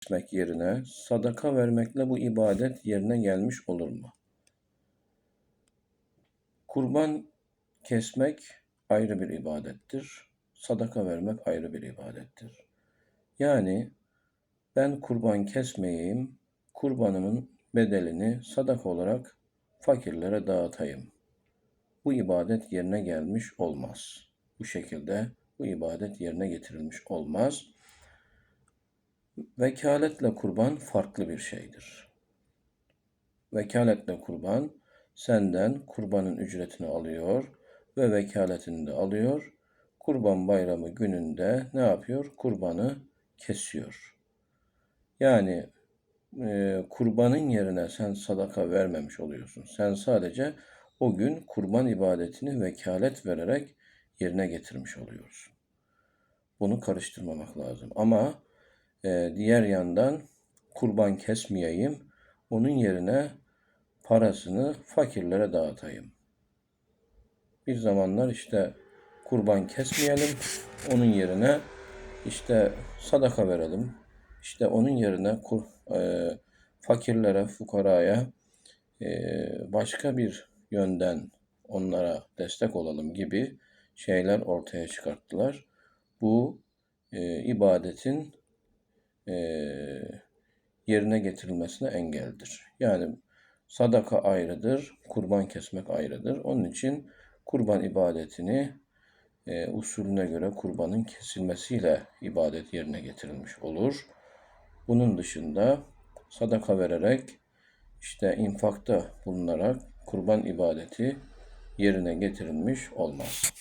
kesmek yerine sadaka vermekle bu ibadet yerine gelmiş olur mu? Kurban kesmek ayrı bir ibadettir. Sadaka vermek ayrı bir ibadettir. Yani ben kurban kesmeyeyim, kurbanımın bedelini sadaka olarak fakirlere dağıtayım. Bu ibadet yerine gelmiş olmaz. Bu şekilde bu ibadet yerine getirilmiş olmaz. Vekaletle kurban farklı bir şeydir. Vekaletle kurban senden kurbanın ücretini alıyor ve vekaletini de alıyor. Kurban bayramı gününde ne yapıyor? Kurbanı kesiyor. Yani e, kurbanın yerine sen sadaka vermemiş oluyorsun. Sen sadece o gün kurban ibadetini vekalet vererek yerine getirmiş oluyorsun. Bunu karıştırmamak lazım. Ama e, diğer yandan kurban kesmeyeyim, onun yerine parasını fakirlere dağıtayım. Bir zamanlar işte kurban kesmeyelim, onun yerine işte sadaka verelim. İşte onun yerine kur, e, fakirlere, fukaraya e, başka bir yönden onlara destek olalım gibi şeyler ortaya çıkarttılar. Bu e, ibadetin e, yerine getirilmesine engeldir. Yani sadaka ayrıdır, kurban kesmek ayrıdır. Onun için kurban ibadetini e, usulüne göre kurbanın kesilmesiyle ibadet yerine getirilmiş olur. Bunun dışında sadaka vererek işte infakta bulunarak kurban ibadeti yerine getirilmiş olmaz.